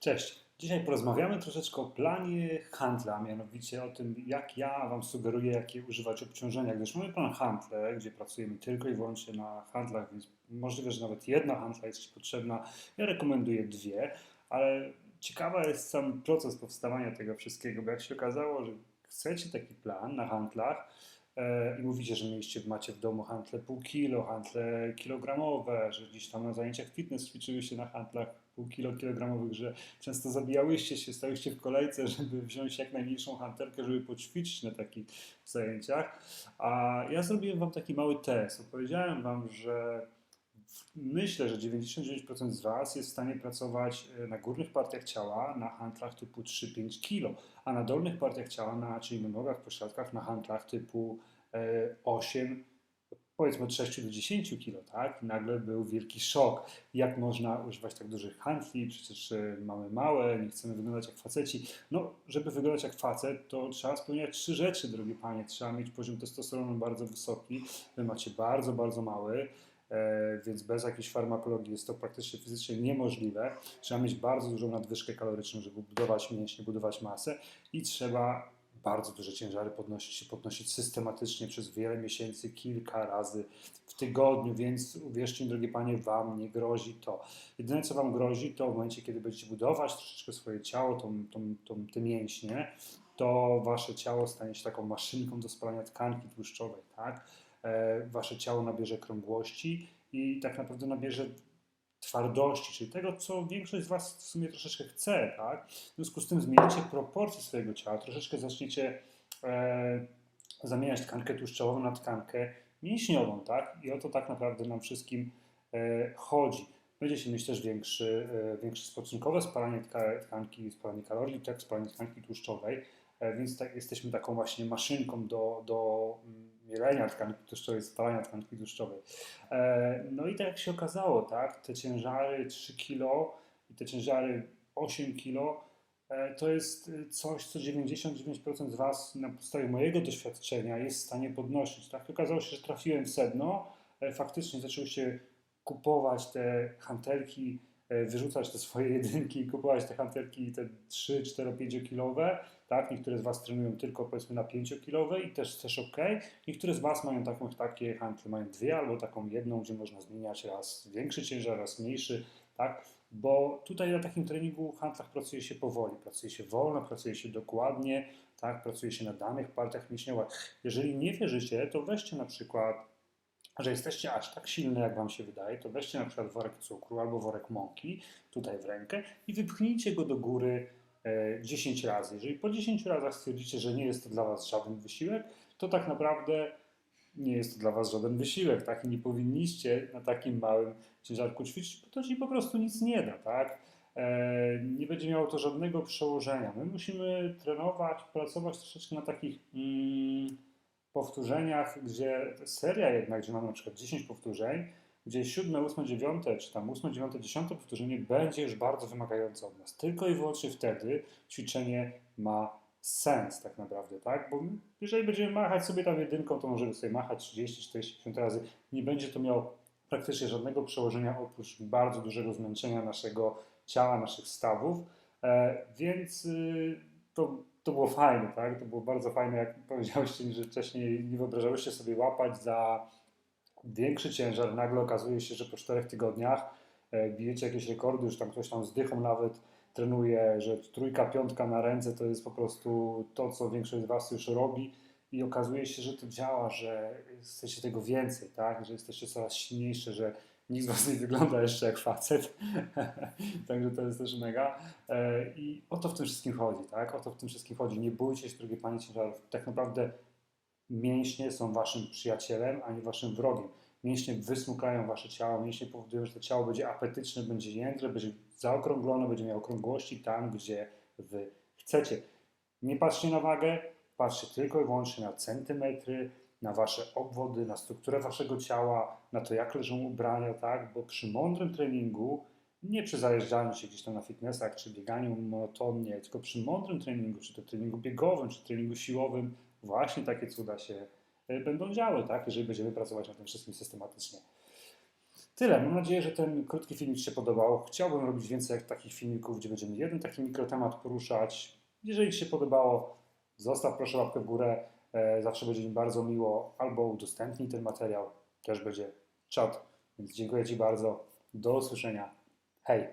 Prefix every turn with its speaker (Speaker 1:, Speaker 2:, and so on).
Speaker 1: Cześć. Dzisiaj porozmawiamy troszeczkę o planie handla, mianowicie o tym, jak ja Wam sugeruję, jakie używać obciążenia, gdyż mamy plan handle, gdzie pracujemy tylko i wyłącznie na handlach, więc możliwe, że nawet jedna handla jest Ci potrzebna. Ja rekomenduję dwie, ale ciekawa jest sam proces powstawania tego wszystkiego, bo jak się okazało, że chcecie taki plan na handlach, i mówicie, że mieliście, macie w domu handle pół kilo, handle kilogramowe, że gdzieś tam na zajęciach fitness ćwiczyłyście na handlach pół kilo kilogramowych, że często zabijałyście się, stałyście w kolejce, żeby wziąć jak najmniejszą hantelkę, żeby poćwiczyć na takich zajęciach. A ja zrobiłem Wam taki mały test. Opowiedziałem Wam, że myślę, że 99% z Was jest w stanie pracować e, na górnych partiach ciała na handlach typu 3-5 kg, a na dolnych partiach ciała, na, czyli na nogach, pośladkach, na handlach typu e, 8 powiedzmy od 6 do 10 kg, tak? I nagle był wielki szok. Jak można używać tak dużych handli? Przecież e, mamy małe, nie chcemy wyglądać jak faceci. No, żeby wyglądać jak facet, to trzeba spełniać trzy rzeczy, drogie panie. Trzeba mieć poziom testosteronu bardzo wysoki. Wy macie bardzo, bardzo mały. E, więc bez jakiejś farmakologii jest to praktycznie fizycznie niemożliwe. Trzeba mieć bardzo dużą nadwyżkę kaloryczną, żeby budować mięśnie, budować masę i trzeba bardzo duże ciężary podnosić, podnosić systematycznie przez wiele miesięcy, kilka razy w tygodniu, więc uwierzcie mi, drogie panie, wam nie grozi to. Jedyne, co wam grozi, to w momencie, kiedy będziecie budować troszeczkę swoje ciało, tą, tą, tą, te mięśnie, to wasze ciało stanie się taką maszynką do spalania tkanki tłuszczowej, tak? E, wasze ciało nabierze krągłości i tak naprawdę nabierze twardości, czyli tego, co większość z Was w sumie troszeczkę chce, tak? W związku z tym zmienicie proporcje swojego ciała, troszeczkę zaczniecie e, zamieniać tkankę tłuszczową na tkankę mięśniową, tak? I o to tak naprawdę nam wszystkim e, chodzi. Będziecie mieć też większy, e, większe spoczynkowe spalanie tkanki, spalanie kalorii, tak, spalanie tkanki tłuszczowej, więc tak, jesteśmy taką właśnie maszynką do, do mm, mielenia tkanki tłuszczowej, spalania tkanki tłuszczowej. E, no i tak się okazało, tak, te ciężary 3 kg i te ciężary 8 kg e, to jest coś, co 99% z Was na podstawie mojego doświadczenia jest w stanie podnosić. Tak okazało się, że trafiłem w sedno, e, faktycznie zaczęłyście kupować te hantelki, wyrzucać te swoje jedynki i kupować te hantelki te 3, 4, 5 kilowe tak? Niektóre z Was trenują tylko powiedzmy na 5-kilowej i też, też ok. Niektóre z Was mają taką, takie handle, mają dwie albo taką jedną, gdzie można zmieniać raz większy ciężar, raz mniejszy, tak? Bo tutaj na takim treningu w handlach pracuje się powoli, pracuje się wolno, pracuje się dokładnie, tak? Pracuje się na danych partiach mięśniowych. Jeżeli nie wierzycie, to weźcie na przykład że jesteście aż tak silne, jak Wam się wydaje, to weźcie na przykład worek cukru albo worek mąki tutaj w rękę i wypchnijcie go do góry 10 e, razy. Jeżeli po 10 razach stwierdzicie, że nie jest to dla Was żaden wysiłek, to tak naprawdę nie jest to dla Was żaden wysiłek, tak? I nie powinniście na takim małym ciężarku ćwiczyć, bo to Ci po prostu nic nie da, tak? E, nie będzie miało to żadnego przełożenia. My musimy trenować, pracować troszeczkę na takich mm, powtórzeniach, gdzie seria jednak, gdzie mamy na przykład 10 powtórzeń, gdzie siódme, ósme, dziewiąte, czy tam ósme, dziewiąte, dziesiąte powtórzenie będzie już bardzo wymagające od nas. Tylko i wyłącznie wtedy ćwiczenie ma sens tak naprawdę, tak? Bo jeżeli będziemy machać sobie tam jedynką, to możemy sobie machać 30, 40, 50 razy. Nie będzie to miało praktycznie żadnego przełożenia oprócz bardzo dużego zmęczenia naszego ciała, naszych stawów. E, więc y, to, to było fajne, tak? To było bardzo fajne, jak powiedziałeś, że wcześniej nie wyobrażałyście sobie łapać za większy ciężar, nagle okazuje się, że po czterech tygodniach e, bijecie jakieś rekordy, już tam ktoś tam z dychą nawet trenuje, że trójka, piątka na ręce to jest po prostu to, co większość z Was już robi i okazuje się, że to działa, że jesteście tego więcej, tak? że jesteście coraz silniejsze, że nikt z Was nie wygląda jeszcze jak facet, także to jest też mega e, i o to w tym wszystkim chodzi, tak? o to w tym wszystkim chodzi, nie bójcie się, drogie Panie ciężarów, tak naprawdę mięśnie są waszym przyjacielem, a nie waszym wrogiem. Mięśnie wysmukają wasze ciało, mięśnie powodują, że to ciało będzie apetyczne, będzie jędre, będzie zaokrąglone, będzie miało okrągłości tam, gdzie wy chcecie. Nie patrzcie na wagę, patrzcie tylko i wyłącznie na centymetry, na wasze obwody, na strukturę waszego ciała, na to, jak leżą ubrania, tak? Bo przy mądrym treningu, nie przy zajeżdżaniu się gdzieś tam na fitnessach, czy bieganiu monotonnie, tylko przy mądrym treningu, czy to treningu biegowym, czy treningu siłowym, właśnie takie cuda się e, będą działy, tak? jeżeli będziemy pracować nad tym wszystkim systematycznie. Tyle. Mam nadzieję, że ten krótki filmik się podobał. Chciałbym robić więcej takich filmików, gdzie będziemy jeden taki mikrotemat poruszać. Jeżeli Ci się podobało, zostaw proszę łapkę w górę. E, Zawsze będzie mi bardzo miło. Albo udostępnij ten materiał. Też będzie czat. Więc dziękuję Ci bardzo. Do usłyszenia. Hej!